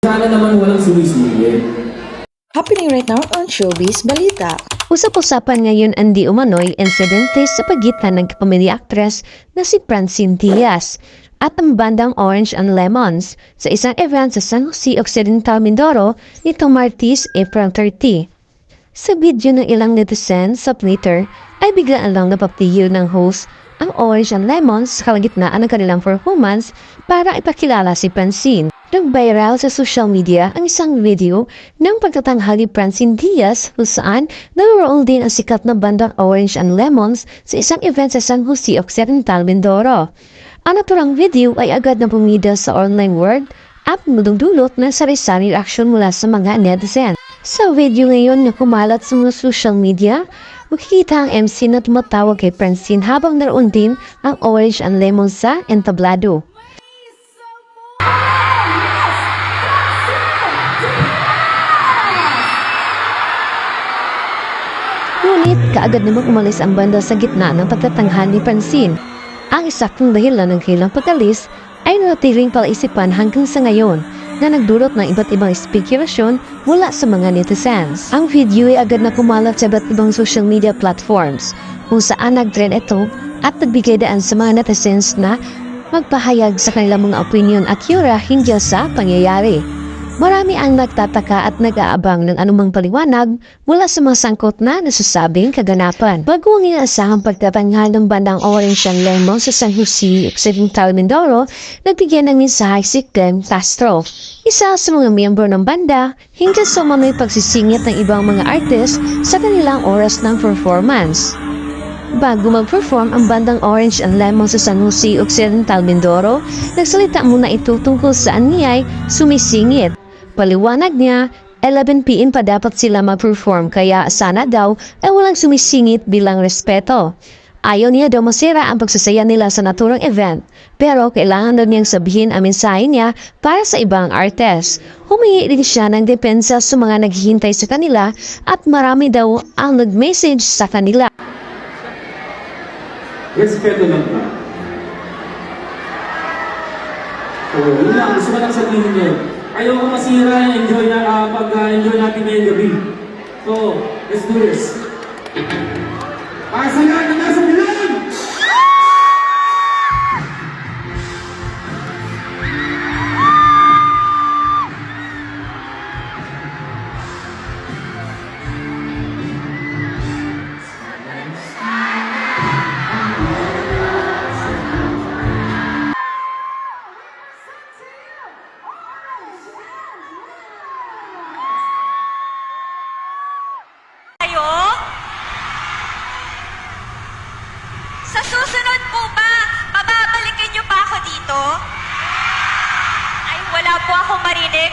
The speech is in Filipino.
Sana naman walang sumisingit. Happening right now on Showbiz Balita. Usap-usapan ngayon ang di umano'y insidente sa pagitan ng kapamilya actress na si Francine Diaz at ang bandang Orange and Lemons sa isang event sa San Jose Occidental, Mindoro nitong Martis, April 30. Sa video ng ilang netizens sa Twitter ay biglaan lang napatigil ng host ang Orange and Lemons sa kalagitnaan ng kanilang performance para ipakilala si Francine. Nag-viral sa social media ang isang video ng pagtatanghali Francine Diaz kung saan naroon din ang sikat na bandang Orange and Lemons sa isang event sa San Jose Occidental, Mindoro. Ang naturang video ay agad na pumida sa online world at mudong-dulot ng sari-sari reaksyon mula sa mga netizen. Sa video ngayon na kumalat sa mga social media, makikita ang MC na tumatawag kay Francine habang naroon din ang Orange and Lemon sa entablado. Ngunit kaagad namang umalis ang banda sa gitna ng pagtatanghal ni Francine. Ang isaktong dahilan ng kailang pag-alis ay natiling palaisipan hanggang sa ngayon na nagdulot ng iba't ibang spekulation mula sa mga netizens. Ang video ay agad na kumalat sa iba't ibang social media platforms kung saan nag-trend ito at nagbigay daan sa mga netizens na magpahayag sa kanilang mga opinion at yura hinggil sa pangyayari. Marami ang nagtataka at nag-aabang ng anumang paliwanag mula sa mga sangkot na nasasabing kaganapan. Bago ang inaasahang pagtatanghal ng bandang Orange and Lemon sa San Jose Occidental, Mindoro, nagbigyan ng mensahe si Clem Castro, isa sa mga miyembro ng banda, hinggil sa manoy pagsisingit ng ibang mga artist sa kanilang oras ng performance. Bago mag-perform ang bandang Orange and Lemon sa San Jose Occidental, Mindoro, nagsalita muna ito tungkol saan niya ay sumisingit. Paliwanag niya, 11pm pa dapat sila mag-perform kaya sana daw ay walang sumisingit bilang respeto. Ayaw niya daw masira ang pagsasaya nila sa naturang event, pero kailangan daw niyang sabihin ang mensahe niya para sa ibang artist. Humingi din siya ng depensa sa mga naghihintay sa kanila at marami daw ang nag-message sa kanila. Respeto lang ba? Oo, yun lang. Gusto ko lang sabihin niyo. Ayoko masira, enjoy na, ah, pag-enjoy natin ngayong gabi. So, let's do this. Para sa Sa susunod po ba, pababalikin niyo pa ako dito? Ay, wala po akong marinig.